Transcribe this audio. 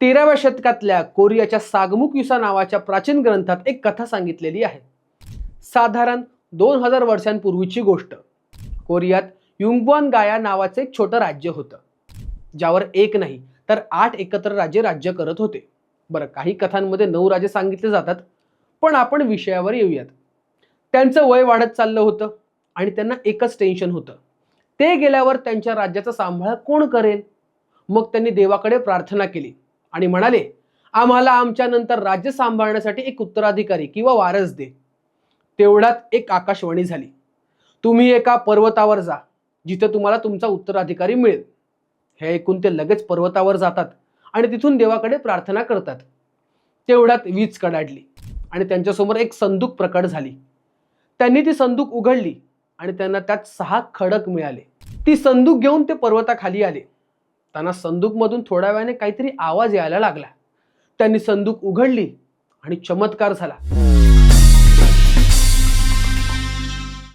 तेराव्या शतकातल्या कोरियाच्या सागमुक युसा नावाच्या प्राचीन ग्रंथात एक कथा सांगितलेली आहे. साधारण दोन हजार वर्षांपूर्वीची गोष्ट. कोरियात युंगवान गाया नावाचं एक छोटं राज्य होतं. ज्यावर एक नाही तर आठ एकत्र राज्य राज्य करत होते. बरं काही कथांमध्ये नऊ राजे सांगितले जातात पण आपण विषयावर येऊयात. त्यांचं वय वाढत चाललं होतं आणि त्यांना एकच टेन्शन होतं. ते गेल्यावर त्यांच्या राज्याचा सांभाळ कोण करेल? मग त्यांनी देवाकडे प्रार्थना केली. आणि म्हणाले आम्हाला आमच्या नंतर राज्य सांभाळण्यासाठी एक उत्तराधिकारी किंवा वारस दे. तेवढ्यात एक आकाशवाणी झाली. तुम्ही एका पर्वतावर जा जिथे तुम्हाला तुमचा उत्तराधिकारी मिळेल. हे ऐकून ते लगेच पर्वतावर जातात आणि तिथून देवाकडे प्रार्थना करतात. तेवढ्यात वीज कडाडली आणि त्यांच्यासमोर एक संदूक प्रकट झाली. त्यांनी ती संदूक उघडली आणि त्यांना त्यात सहा खडक मिळाले. ती संदूक घेऊन ते पर्वताखाली आले. त्यांना संदूकमधून थोड्या वेळाने काहीतरी आवाज यायला लागला. त्यांनी संदूक उघडली आणि चमत्कार झाला.